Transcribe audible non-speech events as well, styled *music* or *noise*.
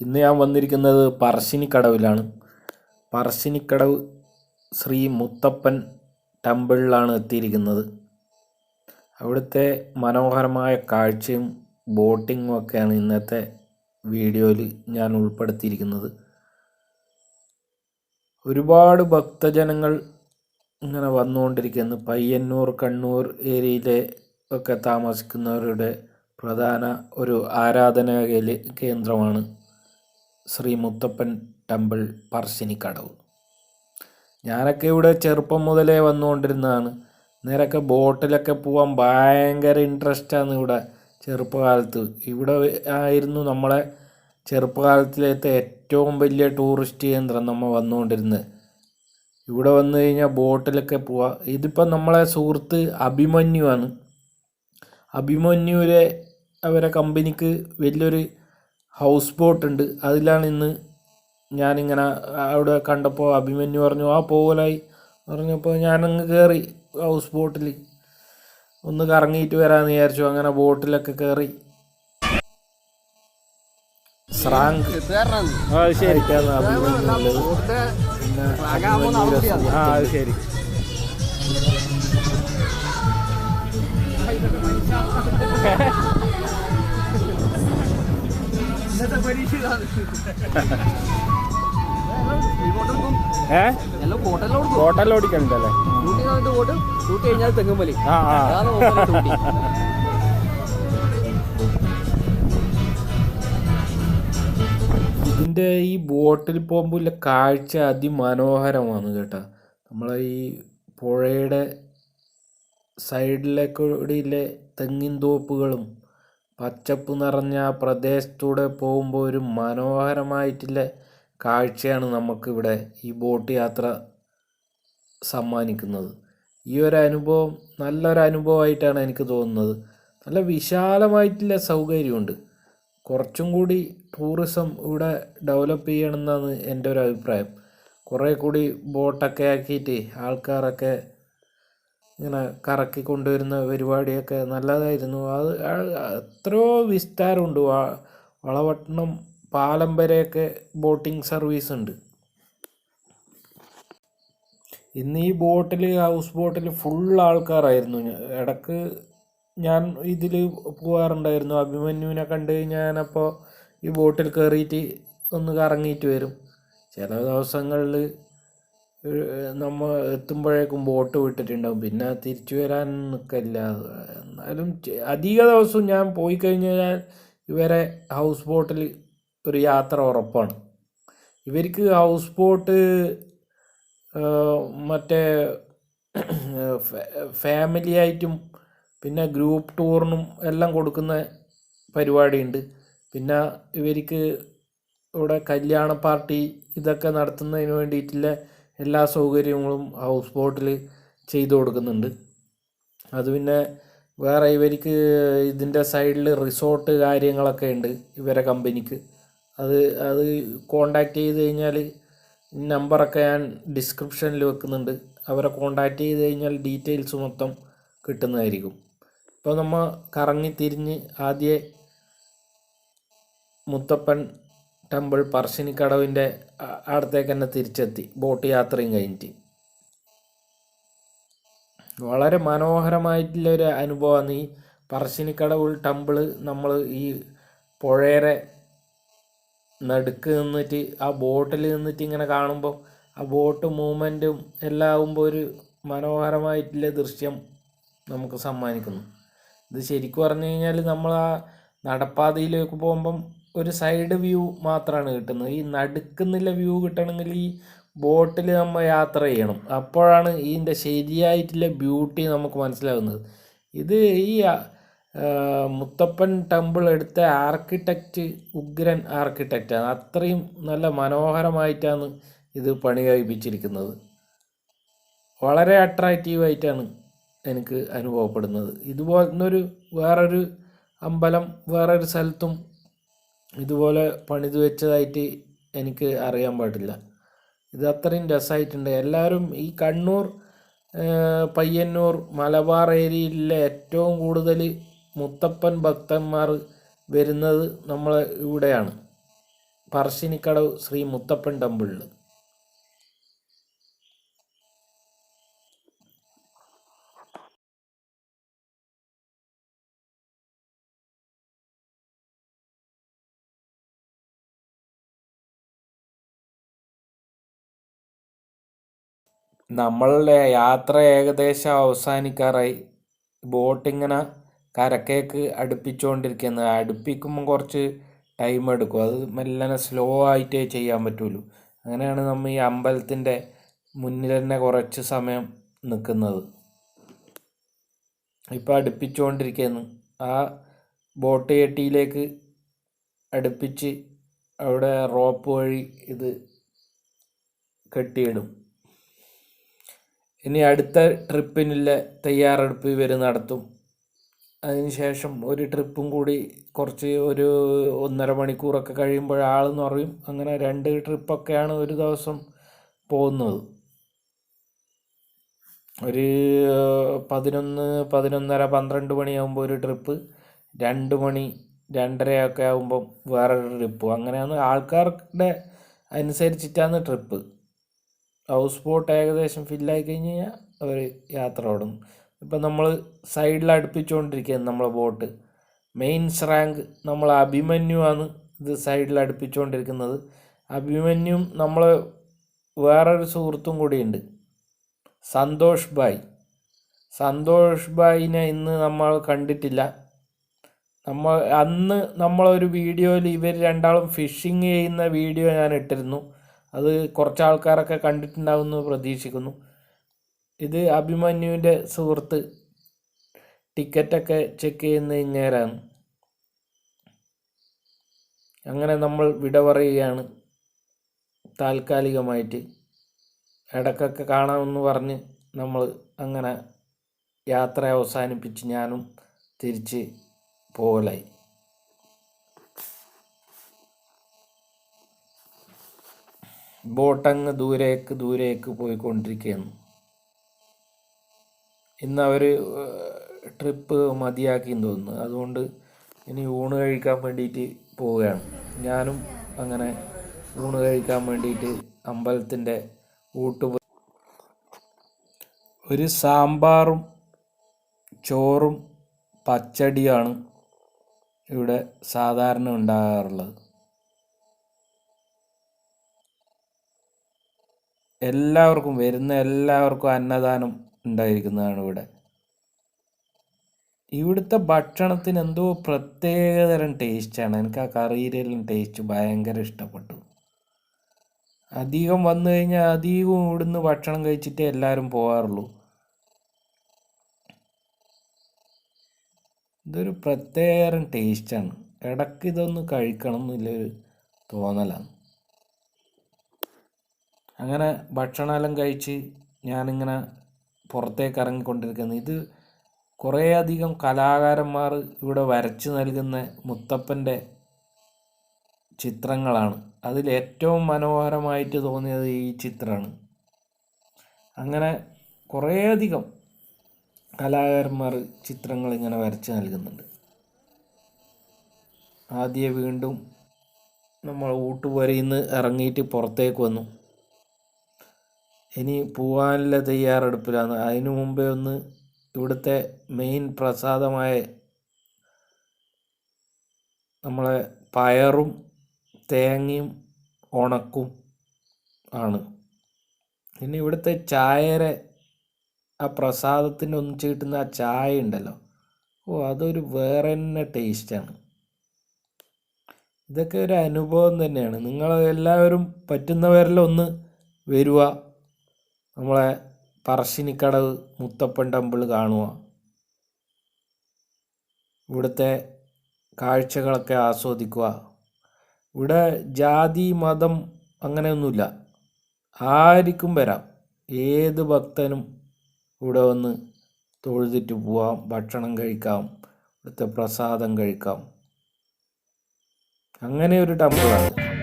ഇന്ന് ഞാൻ വന്നിരിക്കുന്നത് പറശ്ശിനിക്കടവിലാണ്. പറശ്ശിനിക്കടവ് ശ്രീ മുത്തപ്പൻ ടെമ്പിളിലാണ് എത്തിയിരിക്കുന്നത്. അവിടുത്തെ മനോഹരമായ കാഴ്ചയും ബോട്ടിങ്ങും ഒക്കെയാണ് ഇന്നത്തെ വീഡിയോയിൽ ഞാൻ ഉൾപ്പെടുത്തിയിരിക്കുന്നത്. ഒരുപാട് ഭക്തജനങ്ങൾ ഇങ്ങനെ വന്നുകൊണ്ടിരിക്കുന്നു. പയ്യന്നൂർ കണ്ണൂർ ഏരിയയിലെ ഒക്കെ താമസിക്കുന്നവരുടെ പ്രധാന ഒരു ആരാധനാ കേന്ദ്രമാണ്. ശ്രീ മുത്തപ്പൻ ടെമ്പിൾ പറശ്ശിനിക്കടവ്. ഞാനൊക്കെ ഇവിടെ ചെറുപ്പം മുതലേ വന്നുകൊണ്ടിരുന്നതാണ്. നേരൊക്കെ ബോട്ടിലൊക്കെ പോകാൻ ഭയങ്കര ഇൻട്രസ്റ്റാണ് ഇവിടെ ചെറുപ്പകാലത്ത്. ഇവിടെ ആയിരുന്നു നമ്മളെ ചെറുപ്പകാലത്തിലത്തെ ഏറ്റവും വലിയ ടൂറിസ്റ്റ് കേന്ദ്രം നമ്മൾ വന്നുകൊണ്ടിരുന്നത്. ഇവിടെ വന്നു കഴിഞ്ഞാൽ ബോട്ടിലൊക്കെ പോവാം. ഇതിപ്പോൾ നമ്മളെ സുഹൃത്ത് അഭിമന്യുവാണ്. അഭിമന്യുവിലെ അവരെ കമ്പനിക്ക് വലിയൊരു ഹൗസ് ബോട്ട് ഉണ്ട്. അതിലാണ് ഇന്ന് ഞാനിങ്ങനെ അവിടെ കണ്ടപ്പോൾ അഭിമന്യു പറഞ്ഞു ആ പോകലായി പറഞ്ഞപ്പോൾ ഞാനങ്ങ് കയറി ഹൗസ് ബോട്ടിൽ ഒന്ന് കറങ്ങിയിട്ട് വരാമെന്ന് വിചാരിച്ചു അങ്ങനെ ബോട്ടിലൊക്കെ കയറി സ്രാങ്ക്. ആ ശരി. അഭിമന്യുള്ളത് പിന്നെ ആ *laughs* ഡ്യൂട്ടി ഇതിന്റെ ഈ ബോട്ടിൽ പോകുമ്പോൾ കാഴ്ച അതിമനോഹരമാണ് കേട്ടോ. നമ്മളെ ഈ പുഴയുടെ സൈഡിലേക്കൂടിയിലെ തെങ്ങിൻ തോപ്പുകളും പച്ചപ്പ് നിറഞ്ഞ ആ പ്രദേശത്തൂടെ പോകുമ്പോൾ ഒരു മനോഹരമായിട്ടുള്ള കാഴ്ചയാണ് നമുക്കിവിടെ ഈ ബോട്ട് യാത്ര സമ്മാനിക്കുന്നത്. ഈ ഒരു അനുഭവം നല്ലൊരു അനുഭവമായിട്ടാണ് എനിക്ക് തോന്നുന്നത്. നല്ല വിശാലമായിട്ടുള്ള സൗകര്യമുണ്ട്. കുറച്ചും കൂടി ടൂറിസം ഇവിടെ ഡെവലപ്പ് ചെയ്യണമെന്നാണ് എന്റെ ഒരു അഭിപ്രായം. കുറേ കൂടി ബോട്ടൊക്കെ ആക്കിയിട്ട് ആൾക്കാരൊക്കെ ഇങ്ങനെ കറക്കി കൊണ്ടുവരുന്ന പരിപാടിയൊക്കെ നല്ലതായിരുന്നു. അത് എത്രയോ വിസ്താരമുണ്ട്. വളവട്ടണം പാലം വരെയൊക്കെ ബോട്ടിംഗ് സർവീസ് ഉണ്ട്. ഇന്ന് ഈ ബോട്ടിൽ ഹൗസ് ബോട്ടിൽ ഫുൾ ആൾക്കാരായിരുന്നു. ഇടയ്ക്ക് ഞാൻ ഇതിൽ പോകാറുണ്ടായിരുന്നു അഭിമന്യുവിനെ കണ്ട് ഞാനപ്പോൾ ഈ ബോട്ടിൽ കയറിയിട്ട് ഒന്ന് കറങ്ങിയിട്ട് വരും. ചില ദിവസങ്ങളിൽ നമ്മൾ എത്തുമ്പോഴേക്കും ബോട്ട് വിട്ടിട്ടുണ്ടാവും. പിന്നെ തിരിച്ചു വരാൻ നിൽക്കില്ല എന്നാലും അധിക ദിവസവും ഞാൻ പോയി കഴിഞ്ഞ് കഴിഞ്ഞാൽ ഇവരെ ഹൗസ് ബോട്ടിൽ ഒരു യാത്ര ഉറപ്പാണ്. ഇവർക്ക് ഹൗസ് ബോട്ട് മറ്റേ ഫാമിലി ആയിട്ടും പിന്നെ ഗ്രൂപ്പ് ടൂറിനും എല്ലാം കൊടുക്കുന്ന പരിപാടിയുണ്ട്. പിന്നെ ഇവർക്ക് ഇവിടെ കല്യാണ പാർട്ടി ഇതൊക്കെ നടത്തുന്നതിന് വേണ്ടിയിട്ടുള്ള എല്ലാ സൗകര്യങ്ങളും ഹൗസ് ബോട്ടിൽ ചെയ്തു കൊടുക്കുന്നുണ്ട്. അത് പിന്നെ വേറെ ഇവർക്ക് ഇതിന്റെ സൈഡിൽ റിസോർട്ട് കാര്യങ്ങളൊക്കെ ഉണ്ട് ഇവരെ കമ്പനിക്ക്. അത് അത് കോണ്ടാക്റ്റ് ചെയ്ത് കഴിഞ്ഞാൽ നമ്പറൊക്കെ ഞാൻ ഡിസ്ക്രിപ്ഷനിൽ വെക്കുന്നുണ്ട്. അവരെ കോണ്ടാക്റ്റ് ചെയ്ത് കഴിഞ്ഞാൽ ഡീറ്റെയിൽസ് മൊത്തം കിട്ടുന്നതായിരിക്കും. ഇപ്പോൾ നമ്മൾ കറങ്ങി തിരിഞ്ഞ് ആദ്യം മുത്തപ്പൻ ടെമ്പിൾ പറശ്ശിനിക്കടവിന്റെ അടുത്തേക്ക് തന്നെ തിരിച്ചെത്തി. ബോട്ട് യാത്രയും കഴിഞ്ഞിട്ട്. വളരെ മനോഹരമായിട്ടുള്ളൊരു അനുഭവമാണ് ഈ പറശ്ശിനിക്കടവ് ടെമ്പിൾ നമ്മൾ ഈ പുഴയുടെ നടുക്ക് നിന്നിട്ട് ആ ബോട്ടിൽ നിന്നിട്ട് ഇങ്ങനെ കാണുമ്പോൾ ആ ബോട്ട് മൂവ്മെന്റും എല്ലാം ആകുമ്പോൾ ഒരു മനോഹരമായിട്ടുള്ള ദൃശ്യം നമുക്ക് സമ്മാനിക്കുന്നു. ഇത് ശരിക്കും പറഞ്ഞു കഴിഞ്ഞാൽ നമ്മൾ ആ നടപ്പാതയിലേക്ക് പോകുമ്പം ഒരു സൈഡ് വ്യൂ മാത്രമാണ് കിട്ടുന്നത്. ഈ നടുക്കുന്നില്ല വ്യൂ കിട്ടണമെങ്കിൽ ഈ ബോട്ടിൽ നമ്മൾ യാത്ര ചെയ്യണം. അപ്പോഴാണ് ഇതിന്റെ ശരിയായിട്ടുള്ള ബ്യൂട്ടി നമുക്ക് മനസ്സിലാകുന്നത് ഇത് ഈ മുത്തപ്പൻ ടെമ്പിൾ എടുത്ത ആർക്കിടെക്റ്റ് ഉഗ്രൻ ആർക്കിടെക്റ്റാണ് അത്രയും നല്ല മനോഹരമായിട്ടാണ് ഇത് പണി കഴിപ്പിച്ചിരിക്കുന്നത്. വളരെ അട്രാക്റ്റീവായിട്ടാണ് എനിക്ക് അനുഭവപ്പെടുന്നത്. ഇതുപോലൊരു വേറൊരു അമ്പലം വേറൊരു സ്ഥലത്തും ഇതുപോലെ പണിത് വെച്ചതായിട്ട് എനിക്ക് അറിയാൻ പാടില്ല. ഇത് അത്രയും രസമായിട്ടുണ്ട്. എല്ലാവരും ഈ കണ്ണൂർ പയ്യന്നൂർ മലബാർ ഏരിയയിലെ ഏറ്റവും കൂടുതൽ മുത്തപ്പൻ ഭക്തന്മാർ വരുന്നത് നമ്മളെ ഇവിടെയാണ്. പറശ്ശിനിക്കടവ് ശ്രീ മുത്തപ്പൻ ടെമ്പിളിൽ നമ്മളുടെ യാത്ര ഏകദേശം അവസാനിക്കാറായി. ബോട്ടിങ്ങനെ കരക്കേക്ക് അടുപ്പിച്ചുകൊണ്ടിരിക്കുന്നത് അടുപ്പിക്കുമ്പോൾ കുറച്ച് ടൈം എടുക്കും. അത് മെല്ലനെ സ്ലോ ആയിട്ടേ ചെയ്യാൻ പറ്റുള്ളൂ. അങ്ങനെയാണ് നമ്മൾ ഈ അമ്പലത്തിന്റെ മുന്നിൽ തന്നെ കുറച്ച് സമയം നിൽക്കുന്നത്. ഇപ്പോൾ അടുപ്പിച്ചുകൊണ്ടിരിക്കുന്നു. ആ ബോട്ട് കെട്ടിയിലേക്ക് അടുപ്പിച്ച് അവിടെ റോപ്പ് വഴി ഇത് കെട്ടിയിടും. ഇനി അടുത്ത ട്രിപ്പിനുള്ള തയ്യാറെടുപ്പ് ഇവർ നടത്തും. അതിനുശേഷം ഒരു ട്രിപ്പും കൂടി കുറച്ച് ഒരു ഒന്നര മണിക്കൂറൊക്കെ കഴിയുമ്പോൾ ആൾ നിറയും അങ്ങനെ രണ്ട് ട്രിപ്പൊക്കെയാണ് ഒരു ദിവസം പോകുന്നത്. ഒരു പതിനൊന്ന് പതിനൊന്നര പന്ത്രണ്ട് മണിയാകുമ്പോൾ ഒരു ട്രിപ്പ് രണ്ട് മണി രണ്ടരയൊക്കെ ആകുമ്പം വേറൊരു ട്രിപ്പ്. അങ്ങനെയാണ് ആൾക്കാരുടെ അനുസരിച്ചിട്ടാണ് ട്രിപ്പ്. ഹൗസ് ബോട്ട് ഏകദേശം ഫില്ലായി കഴിഞ്ഞ് കഴിഞ്ഞാൽ അവർ യാത്ര തുടങ്ങും ഇപ്പം നമ്മൾ സൈഡിൽ അടുപ്പിച്ചുകൊണ്ടിരിക്കുകയാണ് നമ്മളെ ബോട്ട് മെയിൻ റാങ്ക് നമ്മൾ അഭിമന്യു ആണ് ഇത് സൈഡിൽ അടുപ്പിച്ചുകൊണ്ടിരിക്കുന്നത് അഭിമന്യും നമ്മൾ വേറൊരു സുഹൃത്തും കൂടിയുണ്ട്. സന്തോഷ് ബായ്. സന്തോഷ് ബായിനെ ഇന്ന് നമ്മൾ കണ്ടിട്ടില്ല. നമ്മൾ അന്ന് നമ്മളൊരു വീഡിയോയിൽ ഇവർ രണ്ടാളും ഫിഷിങ് ചെയ്യുന്ന വീഡിയോ ഞാൻ ഇട്ടിരുന്നു. അത് കുറച്ച് ആൾക്കാരൊക്കെ കണ്ടിട്ടുണ്ടാവുമെന്ന് പ്രതീക്ഷിക്കുന്നു. ഇത് അഭിമന്യുവിന്റെ സുഹൃത്ത് ടിക്കറ്റൊക്കെ ചെക്ക് ചെയ്യുന്ന ഇങ്ങേരാണ്. അങ്ങനെ നമ്മൾ വിട പറയുകയാണ് താൽക്കാലികമായിട്ട്. ഇടക്കൊക്കെ കാണാമെന്ന് പറഞ്ഞ് നമ്മൾ അങ്ങനെ യാത്ര അവസാനിപ്പിച്ച് ഞാനും തിരിച്ച് പോകലായി. ബോട്ടങ്ങ് ദൂരേക്ക് ദൂരേക്ക് പോയിക്കൊണ്ടിരിക്കുകയാണ് ഇന്ന് അവർ ട്രിപ്പ് മതിയാക്കിയെന്ന് തോന്നുന്നു. അതുകൊണ്ട് ഇനി ഊണ് കഴിക്കാൻ വേണ്ടിയിട്ട് പോവുകയാണ്. ഞാനും അങ്ങനെ ഊണ് കഴിക്കാൻ വേണ്ടിയിട്ട് അമ്പലത്തിന്റെ ഊട്ട് ഒരു സാമ്പാറും ചോറും പച്ചടിയാണ് ഇവിടെ സാധാരണ ഉണ്ടാകാറുള്ളത്. എല്ലാവർക്കും വരുന്ന എല്ലാവർക്കും അന്നദാനം ഉണ്ടായിരിക്കുന്നതാണ് ഇവിടെ. ഇവിടുത്തെ ഭക്ഷണത്തിന് എന്തോ പ്രത്യേകതരം ടേസ്റ്റാണ് എനിക്ക് ആ കറിയിലെല്ലാം ടേസ്റ്റ് ഭയങ്കര ഇഷ്ടപ്പെട്ടു. അധികം വന്നു കഴിഞ്ഞാൽ അധികവും ഇവിടുന്ന് ഭക്ഷണം കഴിച്ചിട്ടേ എല്ലാവരും പോകാറുള്ളൂ ഇതൊരു പ്രത്യേകതരം ടേസ്റ്റാണ് ഇടയ്ക്ക് ഇതൊന്ന് കഴിക്കണം എന്നുള്ളൊരു തോന്നലാണ്. അങ്ങനെ ഭക്ഷണമെല്ലാം കഴിച്ച് ഞാനിങ്ങനെ പുറത്തേക്ക് ഇറങ്ങിക്കൊണ്ടിരിക്കുന്നത് ഇത് കുറേയധികം കലാകാരന്മാർ ഇവിടെ വരച്ച് നൽകുന്ന മുത്തപ്പന്റെ ചിത്രങ്ങളാണ്. അതിൽ ഏറ്റവും മനോഹരമായിട്ട് തോന്നിയത് ഈ ചിത്രമാണ്. അങ്ങനെ കുറേയധികം കലാകാരന്മാർ ചിത്രങ്ങൾ ഇങ്ങനെ വരച്ച് നൽകുന്നുണ്ട്. ആദ്യം വീണ്ടും നമ്മൾ ഊട്ടുപുരയിൽ നിന്ന് ഇറങ്ങിയിട്ട് പുറത്തേക്ക് വന്നു. ഇനി പോകാനുള്ള തയ്യാറെടുപ്പിലാണ്. അതിനു മുമ്പേ ഒന്ന് ഇവിടുത്തെ മെയിൻ പ്രസാദമായ നമ്മളെ പയറും തേങ്ങയും ഉണക്കും ആണ്. പിന്നെ ഇവിടുത്തെ ചായരെ ആ പ്രസാദത്തിന് ഒന്നിച്ച് കിട്ടുന്ന ആ ചായ ഉണ്ടല്ലോ. ഓ അതൊരു വേറെ തന്നെ ടേസ്റ്റാണ് ഇതൊക്കെ ഒരു അനുഭവം തന്നെയാണ്. നിങ്ങൾ എല്ലാവരും പറ്റുന്നവരെല്ലാം ഒന്ന് വരുക നമ്മളെ പറശ്ശിനിക്കടവ് മുത്തപ്പൻ ടെമ്പിൾ കാണുക. ഇവിടുത്തെ കാഴ്ചകളൊക്കെ ആസ്വദിക്കുക. ഇവിടെ ജാതി മതം അങ്ങനെയൊന്നുമില്ല. ആർക്കും വരാം. ഏത് ഭക്തനും ഇവിടെ വന്ന് തൊഴുതിട്ട് പോവാം ഭക്ഷണം കഴിക്കാം ഇവിടുത്തെ പ്രസാദം കഴിക്കാം. അങ്ങനെ ഒരു ടെമ്പിളാണ്.